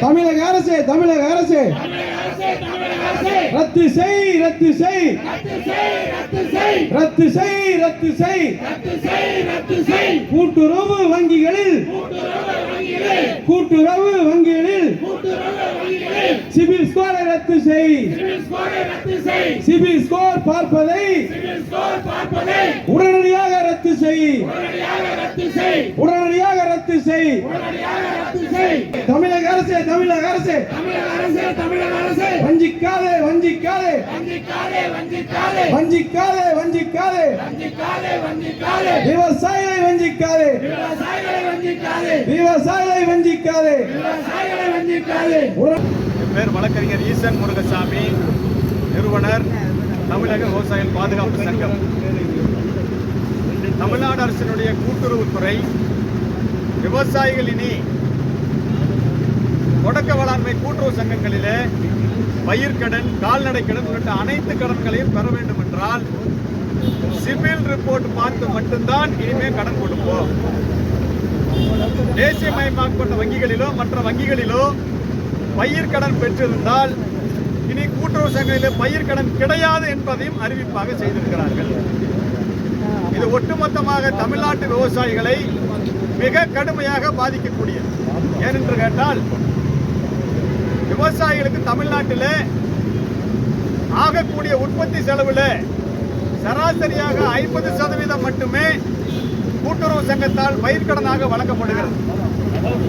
தமிழக அரசு தமிழக அரசு. ரத்து செய் ரத்து செய். ரத்து செய் ரத்து செய். கூட்டுறவு வங்கிகளில். கூட்டுறவு வங்கிகளில். சிபில் ஸ்கோரை ரத்து செய். சிபில் ஸ்கோர் பார்ப்பதை உடனடியாக ரத்து செய். உடனடியாக ரத்து செய். தமிழக அரசு தமிழக அரசு. வஞ்சிக்காதே வஞ்சிக்காதே. வஞ்சிக்காதே வஞ்சிக்காதே. வஞ்சிக்காதே வஞ்சிக்காதே வஞ்சிக்காதே வஞ்சிக்காதே விவசாயிகளை வஞ்சிக்காதே. விவசாயிகளை வஞ்சிக்காதே. விவசாயிகளை வஞ்சிக்காதே உட- என் பேர் வழக்கறிஞர் ஈசன் முருகசாமி நிறுவனர் தமிழக விவசாயிகள் பாதுகாப்பு சங்கம். தமிழ்நாடு அரசினுடைய கூட்டுறவுத்துறை விவசாயிகள் இனி தொடக்க வேளாண்மை கூட்டுறவு சங்கங்களிலே பயிர்க்கடன் கால்நடை கடன் உள்ளிட்ட அனைத்து கடன்களையும் பெற வேண்டும் என்றால் சிவில் ரிப்போர்ட் பார்த்து மட்டும்தான் இனிமேல் கடன் கொடுப்போம். தேசியமயமாக்கப்பட்ட வங்கிகளிலோ மற்ற வங்கிகளிலோ பயிர்க்கடன் கடன் பெற்றிருந்தால் இனி கூட்டுறவு சங்கங்களிலே பயிர்க்கடன் கிடையாது என்பதையும் அறிவிப்பாக செய்திருக்கிறார்கள். இது ஒட்டுமொத்தமாக தமிழ்நாட்டு விவசாயிகளை மிக கடுமையாக பாதிக்கக்கூடியது. ஏனென்று கேட்டால் விவசாயிகளுக்கு தமிழ்நாட்டில் ஆகக்கூடிய உற்பத்தி செலவில் சராசரியாக ஐம்பது சதவீதம் மட்டுமே கூட்டுறவு சங்கத்தால் பயிர்க்கடனாக வழங்கப்படுகிறது.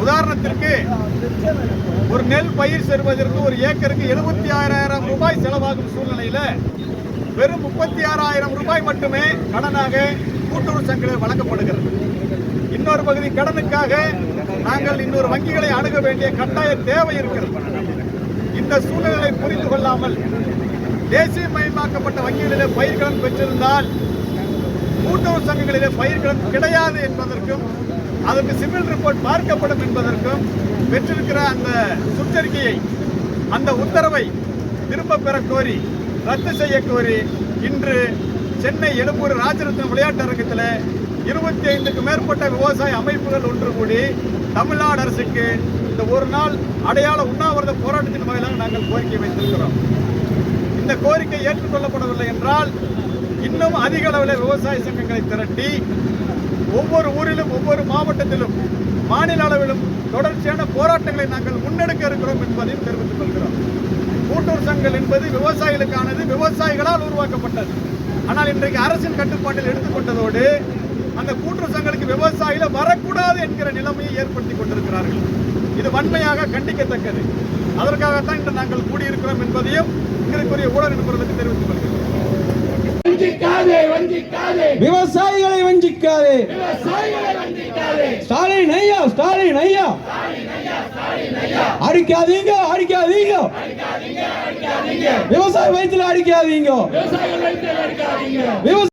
உதாரணத்திற்கு ஒரு நெல் பயிர் செல்வதற்கு ஒரு ஏக்கருக்கு எழுபத்தி ஆறாயிரம் ரூபாய் செலவாகும் சூழ்நிலையில் வெறும் முப்பத்தி ஆறாயிரம் ரூபாய் மட்டுமே கடனாக கூட்டுறவு சங்கங்களில் வழங்கப்படுகிறது. இன்னொரு பகுதி கடனுக்காக நாங்கள் இன்னொரு வங்கிகளை அணுக வேண்டிய கட்டாய தேவை இருக்கிறது. இந்த சூழ்நிலை புரிந்து கொள்ளாமல் தேசியமயமாக்கப்பட்ட வங்கிகளிலே பயிர்கடன் பெற்றிருந்தால் கூட்டுறவு சங்கங்களிலே பயிர்கடன் கிடையாது என்பதற்கும் அதற்கு சிவில் ரிப்போர்ட் பார்க்கப்படும் என்பதற்கும் பெற்றிருக்கிற அந்த சுற்றறிக்கையை அந்த உத்தரவை திரும்ப பெற கோரி ரத்து செய்ய கோரி இன்று சென்னை எழும்பூர் ராஜரத்னம் விளையாட்டு அரங்கத்தில் இருபத்தி ஐந்துக்கு மேற்பட்ட விவசாய அமைப்புகள் ஒன்று கூடி தமிழ்நாடு அரசுக்கு இந்த ஒரு நாள் அடையாள உண்ணாவிரத போராட்டத்தின் வாயிலாக நாங்கள் கோரிக்கை வைத்திருக்கிறோம். இந்த கோரிக்கை ஏற்றுக்கொள்ளப்படவில்லை என்றால் இன்னும் அதிக அளவில் விவசாய சங்கங்களை திரட்டி ஒவ்வொரு ஊரிலும் ஒவ்வொரு மாவட்டத்திலும் மாநில அளவிலும் தொடர்ச்சியான போராட்டங்களை நாங்கள் முன்னெடுக்க இருக்கிறோம் என்பதையும் தெரிவித்துக் கொள்கிறோம். கூட்டுறவு சங்கங்கள் என்பது விவசாயிகளுக்கானது விவசாயிகளால் உருவாக்கப்பட்டது. ஆனால் இன்றைக்கு அரசின் கட்டுப்பாட்டில் எடுத்துக்கொண்டதோடு அந்த கூட்டுறவு சங்கங்களுக்கு விவசாயிகள் வரக்கூடாது என்கிற நிலைமையை ஏற்படுத்தி கொண்டிருக்கிறார்கள். இது வன்மையாக கண்டிக்கத்தக்கது. அதற்காகத்தான் இன்று நாங்கள் கூடியிருக்கிறோம் என்பதையும் இங்கிருக்குரிய ஊடக நிபுணர்களுக்கு தெரிவித்துக் கொள்கிறோம் வஞ்சிக்காதே வஞ்சிக்காதே. விவசாயிகளை வஞ்சிக்காதே. ஸ்டாலின் ஐயா ஸ்டாலின் ஐயா. அடிக்காதீங்க அடிக்காதீங்க. விவசாய வயிற்றுல அடிக்காதீங்க. விவசாய